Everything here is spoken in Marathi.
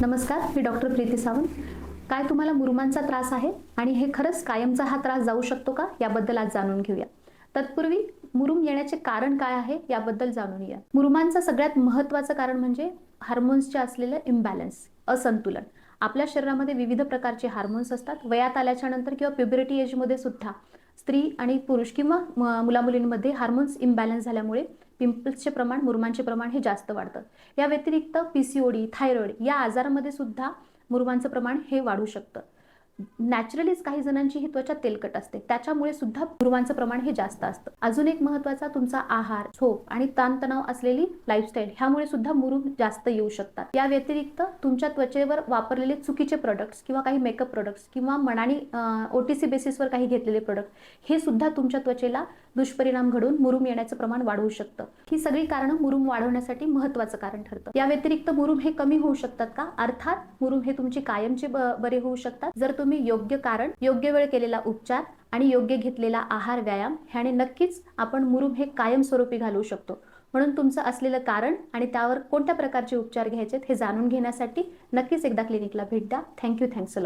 नमस्कार मी डॉक्टर प्रीती सावंत. काय तुम्हाला मुरुमांचा त्रास आहे? आणि हे खरंच कायमचा हा त्रास जाऊ शकतो का? याबद्दल आज जाणून घेऊया. तत्पूर्वी मुरुम येण्याचे कारण काय आहे? याबद्दल जाणून घ्या मुरुमांचं सगळ्यात महत्त्वाचं कारण म्हणजे हार्मोन्सचे असलेलं इम्बॅलन्स असंतुलन. आपल्या शरीरामध्ये विविध प्रकारचे हार्मोन्स असतात. वयात आल्याच्यानंतर किंवा प्युबरिटी एजमध्ये सुद्धा. स्त्री आणि पुरुष किंवा मुलामुलींमध्ये हार्मोन्स इम्बॅलन्स झाल्यामुळे पिंपल्सचे प्रमाण मुरमांचे प्रमाण हे जास्त वाढतं. या व्यतिरिक्त P C O D thyroid या आजारामध्ये सुद्धा मुरमांचं प्रमाण हे वाढू शकतं. नॅचरलीच काही जणांची ही त्वचा तेलकट असते. त्याच्यामुळे सुद्धा पूर्वांचं प्रमाण हे जास्त असतं. अजून एक महत्त्वाचा तुमचा आहार झोप आणि ताणतणाव असलेली लाईफस्टाईल ह्यामुळे सुद्धा मुरुम जास्त येऊ शकतात. या व्यतिरिक्त तुमच्या त्वचेवर वापरलेले चुकीचे प्रोडक्ट्स किंवा काही मेकअप प्रोडक्ट्स किंवा मनाने ओटीसी बेसिसवर काही घेतलेले प्रोडक्ट हे सुद्धा तुमच्या त्वचेला दुष्परिणाम घडून मुरुम येण्याचं प्रमाण वाढवू शकतं. ही सगळी कारणं मुरुम वाढवण्यासाठी महत्त्वाचं कारण ठरतं. या व्यतिरिक्त मुरुम हे कमी होऊ शकतात का? अर्थात मुरुम हे तुमची कायमचे बरे होऊ शकतात. जर तुम्ही योग्य कारण योग्य वेळ केलेला उपचार आणि योग्य घेतलेला आहार व्यायाम ह्याने नक्कीच आपण मुरुम हे कायमस्वरूपी घालवू शकतो. म्हणून तुमचं असलेलं कारण आणि त्यावर कोणत्या प्रकारचे उपचार घ्यायचे हे जाणून घेण्यासाठी नक्कीच एकदा क्लिनिकला भेट द्या. Thank you thanks a